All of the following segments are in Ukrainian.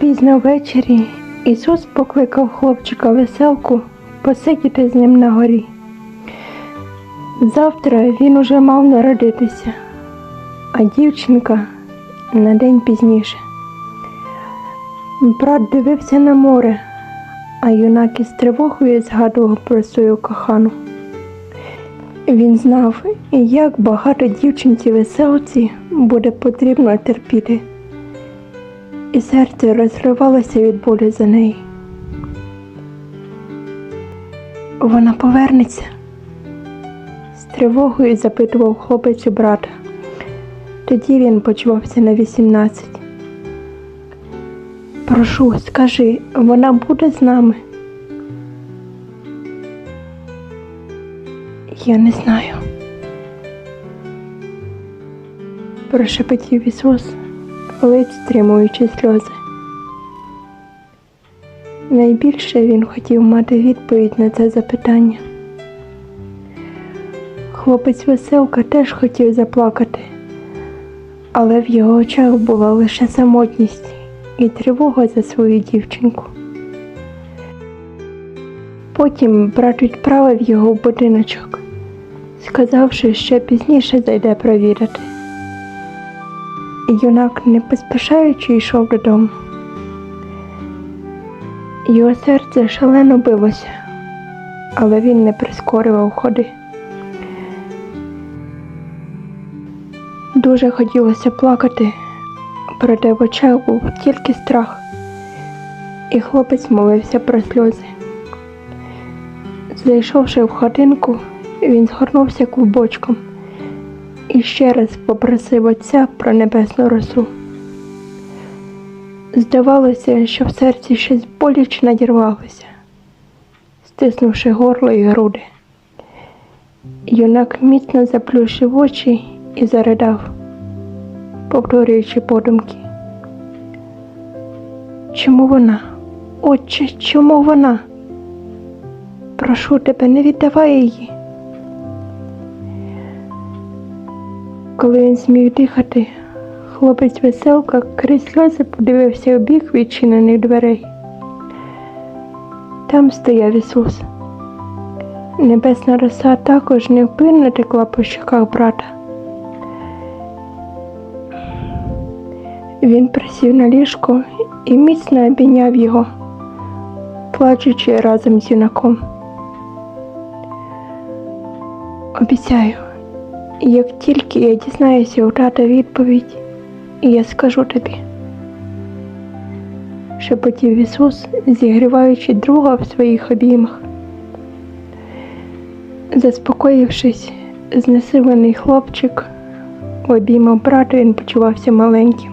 Пізно ввечері Ісус покликав хлопчика веселку посидіти з ним на горі. Завтра він уже мав народитися, а дівчинка на день пізніше. Брат дивився на море, а юнак із тривогою згадував про свою кохану. Він знав, як багато дівчинці веселці буде потрібно терпіти, і серце розривалося від болю за неї. Вона повернеться? З тривогою запитував хлопець у брата. Тоді він почувався на 18. Прошу, скажи, вона буде з нами? Я не знаю. Прошепотів Ісус, ледь стримуючи сльози. Найбільше він хотів мати відповідь на це запитання. Хлопець веселка теж хотів заплакати, але в його очах була лише самотність і тривога за свою дівчинку. Потім брат відправив його в будиночок, сказавши, що пізніше зайде провідати. Юнак, не поспішаючи, йшов додому. Його серце шалено билося, але він не прискорював ходи. Дуже хотілося плакати, проте в очах був тільки страх, і хлопець молився про сльози. Зайшовши в хатинку, він згорнувся клубочком і ще раз попросив отця про небесну росу. Здавалося, що в серці щось боляче надірвалося, стиснувши горло і груди. Юнак міцно заплющив очі і заридав, повторюючи подумки. Чому вона? Отче, чому вона? Прошу тебе, не віддавай її. Коли він зміг дихати, хлопець веселка крізь сльози подивився у бік відчинених дверей. Там стояв Ісус. Небесна роса також невпинно текла по щоках брата. Він присів на ліжко і міцно обійняв його, плачучи разом з юнаком. Обіцяю, як тільки я дізнаюся у тата відповідь, я скажу тобі. Шепотів Ісус, зігріваючи друга в своїх обіймах. Заспокоївшись, знесилений хлопчик в обіймах брата він почувався маленьким,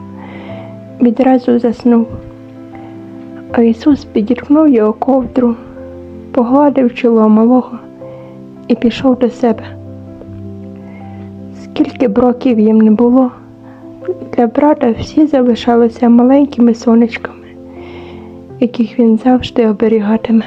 відразу заснув. А Ісус підіркнув його ковдру, погладив чоло малого і пішов до себе. Скільки б років їм не було, для брата всі залишалися маленькими сонечками, яких він завжди оберігатиме.